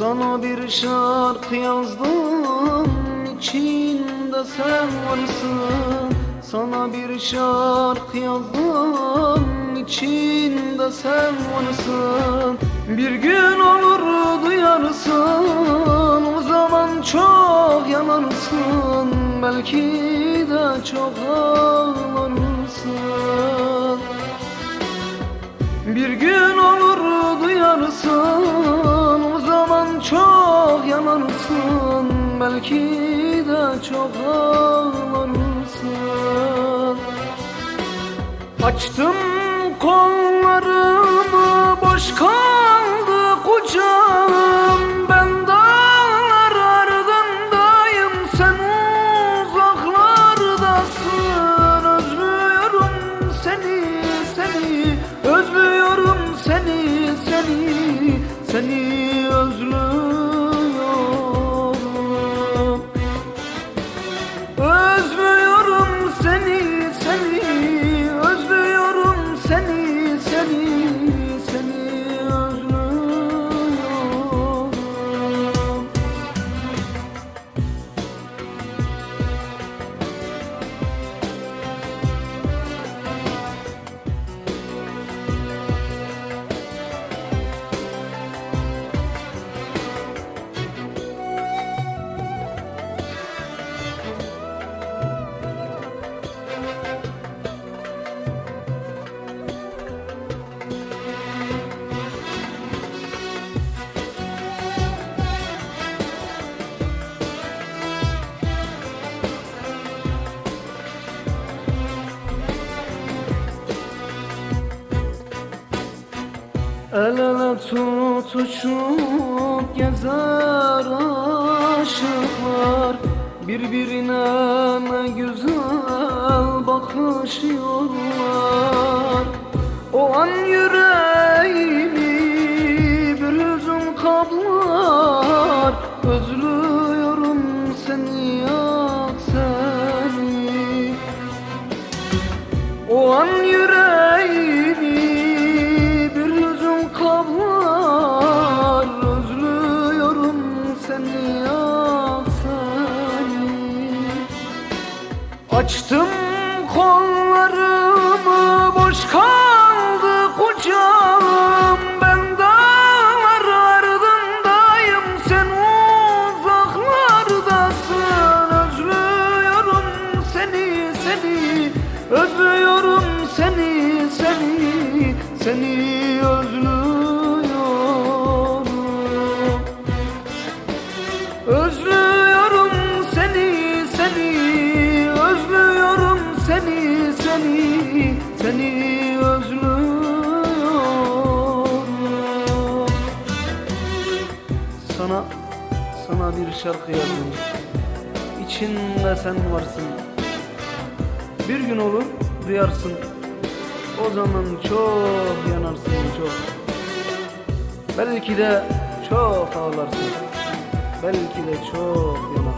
Sana bir şarkı yazdım içinde sen varsın. Sana bir şarkı yazdım içinde sen varsın. Bir gün olur duyarsın o zaman çok yanarsın. Belki de çok ağlarsın yanarsın Belki de çok ağlarsın. Açtım kollarımı boş kaldı kucağım. Ben dağlar ardındayım sen uzaklardasın. Özlüyorum seni seni Özlüyorum seni seni Seni özlüyorum El ele tutuşup gezer aşıklar. Birbirine ne güzel bakışıyorlar. O an yüreğimi bir hüzün kaplar. Özlüyorum seni ya seni. O an yüreğimi Açtım kollarımı boş kaldı kucağım. Ben dağlar ardındayım sen uzaklardasın. Özlüyorum seni seni Özlüyorum seni seni Seni özlüyorum seni seni Seni özlüyorum. Sana sana bir şarkı yazdım İçinde sen varsın. Bir gün olur duyarsın. O zaman çok yanarsın çok. Belki de çok ağlarsın. Belki de çok yanarsın